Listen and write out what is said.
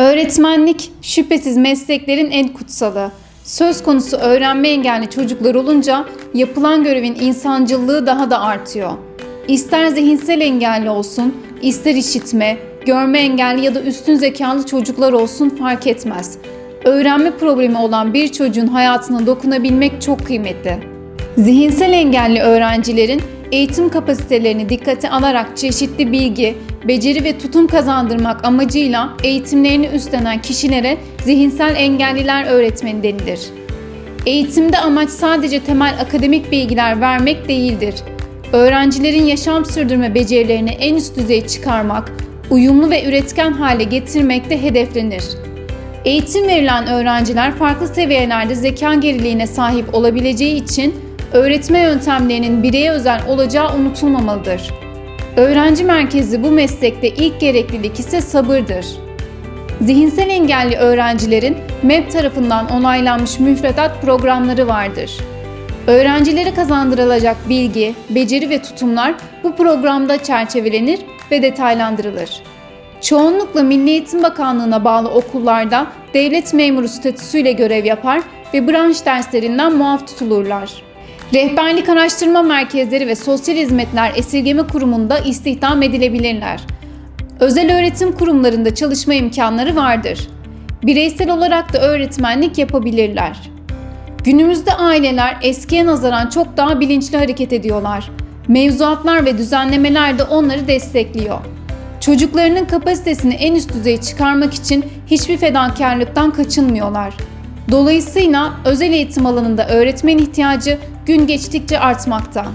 Öğretmenlik şüphesiz mesleklerin en kutsalı. Söz konusu öğrenme engelli çocuklar olunca yapılan görevin insancıllığı daha da artıyor. İster zihinsel engelli olsun, ister işitme, görme engelli ya da üstün zekalı çocuklar olsun fark etmez. Öğrenme problemi olan bir çocuğun hayatına dokunabilmek çok kıymetli. Zihinsel engelli öğrencilerin eğitim kapasitelerini dikkate alarak çeşitli bilgi, beceri ve tutum kazandırmak amacıyla eğitimlerini üstlenen kişilere zihinsel engelliler öğretmeni denilir. Eğitimde amaç sadece temel akademik bilgiler vermek değildir. Öğrencilerin yaşam sürdürme becerilerini en üst düzeye çıkarmak, uyumlu ve üretken hale getirmek de hedeflenir. Eğitim verilen öğrenciler farklı seviyelerde zeka geriliğine sahip olabileceği için öğretme yöntemlerinin bireye özel olacağı unutulmamalıdır. Öğrenci merkezli bu meslekte ilk gereklilik ise sabırdır. Zihinsel engelli öğrencilerin MEP tarafından onaylanmış müfredat programları vardır. Öğrencilere kazandırılacak bilgi, beceri ve tutumlar bu programda çerçevelenir ve detaylandırılır. Çoğunlukla Milli Eğitim Bakanlığı'na bağlı okullarda devlet memuru statüsüyle görev yapar ve branş derslerinden muaf tutulurlar. Rehberlik araştırma merkezleri ve sosyal hizmetler esirgeme kurumunda istihdam edilebilirler. Özel öğretim kurumlarında çalışma imkanları vardır. Bireysel olarak da öğretmenlik yapabilirler. Günümüzde aileler eskiye nazaran çok daha bilinçli hareket ediyorlar. Mevzuatlar ve düzenlemeler de onları destekliyor. Çocuklarının kapasitesini en üst düzeye çıkarmak için hiçbir fedakarlıktan kaçınmıyorlar. Dolayısıyla özel eğitim alanında öğretmen ihtiyacı gün geçtikçe artmakta.